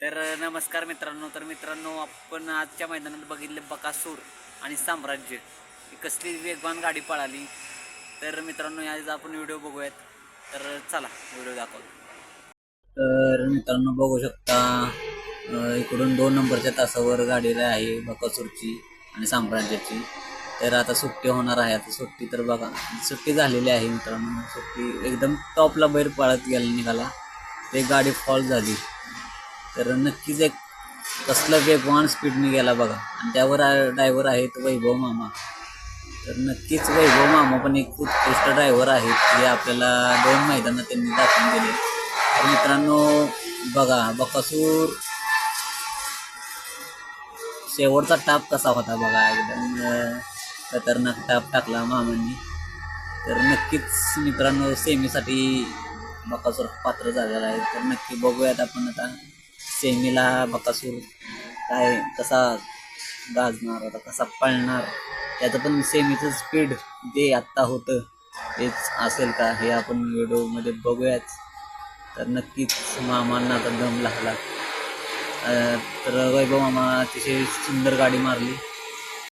तर नमस्कार मित्रांनो. तर मित्रांनो आपण आजच्या मैदानात बघितले बकासूर आणि साम्राज्य. ही कसली वेगवान गाडी पळाली. तर मित्रांनो आज आपण व्हिडिओ बघूयात. तर चला व्हिडिओ दाखवतो. तर मित्रांनो बघू शकता इकडून दोन नंबरच्या तासावर गाडीला आहे बकासूरची आणि साम्राज्याची. तर आता सुट्टी होणार आहे. आता सुट्टी तर बघा सुट्टी झालेली आहे मित्रांनो. सुट्टी एकदम टॉपला बैर पळत गेला निघाला. ते गाडी फॉल झाली. तर नक्कीच एक कसलं वेगवान स्पीडने गेला बघा. आणि त्यावर ड्रायव्हर आहेत वैभव मामा. तर नक्कीच वैभव मामा पण एक उत्कृष्ट ड्रायव्हर आहेत जे आपल्याला दोन मैदानात त्यांनी दाखवून दिले. तर मित्रांनो बघा बकासूर शेवटचा टाप कसा होता बघा एकदम खतरनाक टाप टाकला मामांनी. तर नक्कीच मित्रांनो सेमीसाठी बकासूर पात्र झालेला आहे. तर नक्की बघूयात आपण आता. सेमीला बकासूर काय कसा गाजणार आता कसा पळणार त्याचं पण सेमीचं स्पीड जे आत्ता होतं तेच असेल का? हे आपण व्हिडिओमध्ये बघूयाच. तर नक्कीच मामांना आता दम लागला. तर वैभव मामा अतिशय सुंदर गाडी मारली.